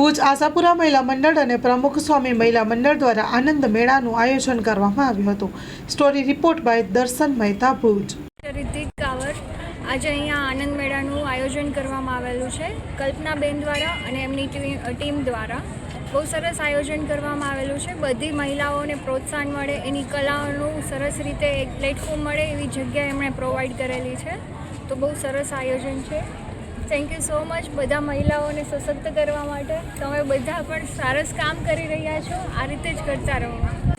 ભુજ આશાપુરા મહિલા મંડળ અને પ્રમુખ સ્વામી મહિલા મંડળ દ્વારા આનંદ મેળાનું આયોજન કરવામાં આવ્યું હતું. સ્ટોરી રિપોર્ટ બાય દર્શન મહેતા ભુજ. રિતિક કાવર. આજે અહીંયા આનંદ મેળાનું આયોજન કરવામાં આવેલું છે. કલ્પનાબેન દ્વારા અને એમની ટીમ દ્વારા બહુ સરસ આયોજન કરવામાં આવેલું છે. બધી મહિલાઓને પ્રોત્સાહન મળે, એની કલાઓનું સરસ રીતે એક પ્લેટફોર્મ મળે એવી જગ્યા એમણે પ્રોવાઈડ કરેલી છે. તો બહુ સરસ આયોજન છે. થેન્ક યુ સો મચ બધા મહિલાઓને સશક્ત કરવા માટે. તમે બધા પણ સરસ કામ કરી રહ્યા છો. આ રીતે જ કરતા રહો.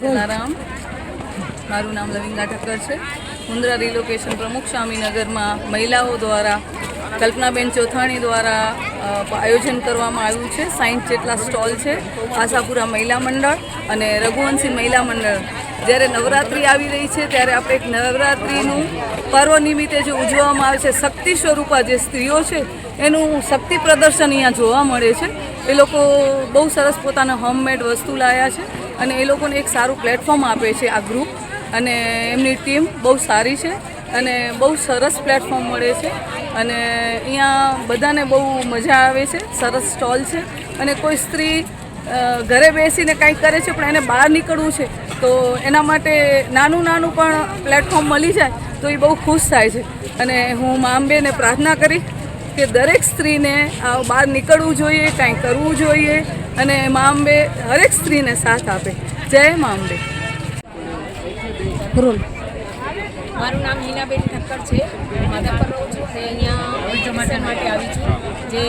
સીતારામ મારું નામ લવિંગા ઠક્કર છે. મુન્દ્રા રિલોકેશન પ્રમુખ સ્વામીનગરમાં મહિલાઓ દ્વારા, કલ્પનાબેન ચોથાણી દ્વારા આયોજન કરવામાં આવ્યું છે. સાઠ જેટલા સ્ટોલ છે. આશાપુરા મહિલા મંડળ અને રઘુવંશી મહિલા મંડળ. જ્યારે નવરાત્રિ આવી રહી છે, ત્યારે આપણે એક નવરાત્રિનું પર્વ નિમિત્તે જે ઉજવવામાં આવે છે, શક્તિ સ્વરૂપા જે સ્ત્રીઓ છે, એનું શક્તિ પ્રદર્શન અહીંયા જોવા મળે છે. એ લોકો બહુ સરસ પોતાના હોમમેડ વસ્તુ લાવ્યા છે અને એ લોકોને એક સારું પ્લેટફોર્મ આપે છે આ ગ્રુપ અને એમની ટીમ બહુ સારી છે અને બહુ સરસ પ્લેટફોર્મ મળે છે. અને અહીંયા બધાને બહુ મજા આવે છે, સરસ સ્ટોલ છે. અને કોઈ સ્ત્રી ઘરે બેસીને કંઈક કરે છે, પણ એને બહાર નીકળવું છે, તો એના માટે નાનું નાનું પણ પ્લેટફોર્મ મળી જાય તો એ બહુ ખુશ થાય છે. અને હું મા અંબેને પ્રાર્થના કરી કે દરેક સ્ત્રીને આ બહાર નીકળવું જોઈએ કાંઈ કરવું જોઈએ અને મા અંબે હરેક સ્ત્રીને સાથ આપે. જય મા અંબે મારું નામ હિનાબેન ઠક્કર છે. માધાપર રહું છું. અને અહીંયા એક્ઝિબિશન માટે આવી છું. જે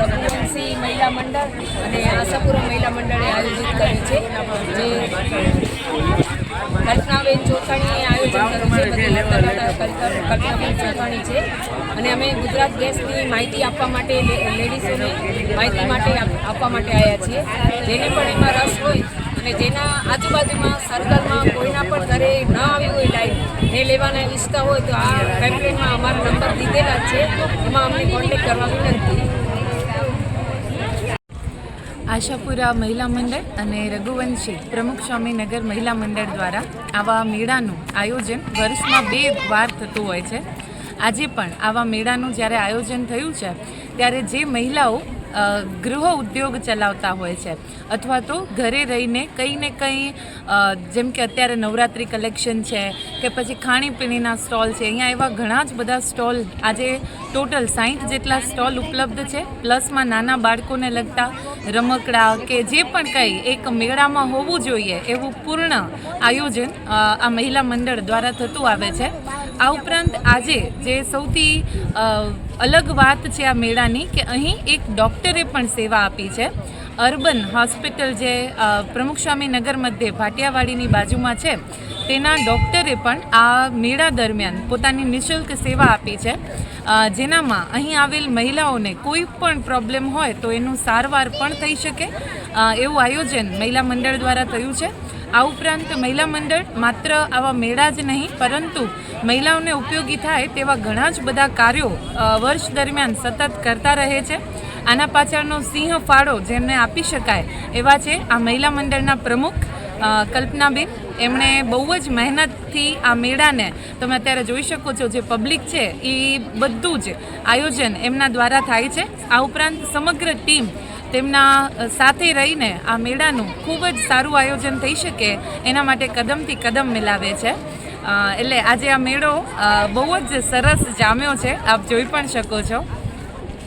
રઘુવંશી મહિલા મંડળ અને આશાપુરા મહિલા મંડળે આયોજિત કરી છે. જે કલ્પનાબેન ચોથાણીએ આયોજન કર્યું છે બધી કલ્પનાબેન અને અમે ગુજરાત ગેસની માહિતી આપવા માટે લેડીઝોને માહિતી માટે આપવા માટે આવ્યા છીએ. જેને પણ એમાં રસ હોય અને જેના આજુબાજુમાં સર્કલમાં કોઈના પણ ઘરે ન આવ્યું હોય લાઈટ ને લેવાના ઈચ્છતા હોય તો આ પેમ્પલેટમાં અમારો નંબર દીધેલા જ છે. એમાં અમને કોન્ટેક કરવા વિનંતી. આશાપુરા મહિલા મંડળ અને રઘુવંશી પ્રમુખ સ્વામીનગર મહિલા મંડળ દ્વારા આવા મેળાનું આયોજન વર્ષમાં બે વાર થતું હોય છે. આજે પણ આવા મેળાનું જ્યારે આયોજન થયું છે, ત્યારે જે મહિલાઓ ગૃહ ઉદ્યોગ ચલાવતા હોય છે. અથવા તો ઘરે રહીને કંઈ ને કંઈ જેમ કે અત્યારે નવરાત્રિ કલેક્શન છે કે પછી ખાણીપીણીના સ્ટોલ છે, અહીંયા એવા ઘણા જ બધા સ્ટોલ આજે ટોટલ સાઠ જેટલા સ્ટોલ ઉપલબ્ધ છે. પ્લસમાં નાના બાળકોને લગતા રમકડા કે જે પણ કંઈ એક મેળામાં હોવું જોઈએ એવું પૂર્ણ આયોજન આ મહિલા મંડળ દ્વારા થતું આવે છે. આ ઉપરાંત આજે જે સૌથી અલગ વાત છે આ મેળાની કે અહીં એક ડૉક્ટરે પણ સેવા આપી છે. અર્બન હોસ્પિટલ જે પ્રમુખ સ્વામી નગર મધ્યે ભાટિયાવાડીની બાજુમાં છે, તેના ડૉક્ટરે પણ આ મેળા દરમિયાન પોતાની નિઃશુલ્ક સેવા આપી છે. જેનામાં અહીં આવેલ મહિલાઓને કોઈ પણ પ્રોબ્લેમ હોય તો એનું સારવાર પણ થઈ શકે. એવું આયોજન મહિલા મંડળ દ્વારા થયું છે. આ ઉપરાંત મહિલા મંડળ માત્ર આવા મેળા જ નહીં, પરંતુ મહિલાઓને ઉપયોગી થાય તેવા ઘણા જ બધા કાર્યો વર્ષ દરમિયાન સતત કરતા રહે છે. આના પાછળનો સિંહ ફાળો જેમને આપી શકાય એવા છે આ મહિલા મંડળના પ્રમુખ કલ્પનાબેન. એમણે બહુ જ મહેનતથી આ મેળાને તમે અત્યારે જોઈ શકો છો જે પબ્લિક છે એ બધું જ આયોજન એમના દ્વારા થાય છે. આ ઉપરાંત સમગ્ર ટીમ તેમના સાથે રહીને આ મેળાનું ખૂબ જ સારું આયોજન થઈ શકે એના માટે કદમથી કદમ મિલાવે છે. એટલે આજે આ મેળો બહુ જ સરસ જામ્યો છે. આપ જોઈ પણ શકો છો.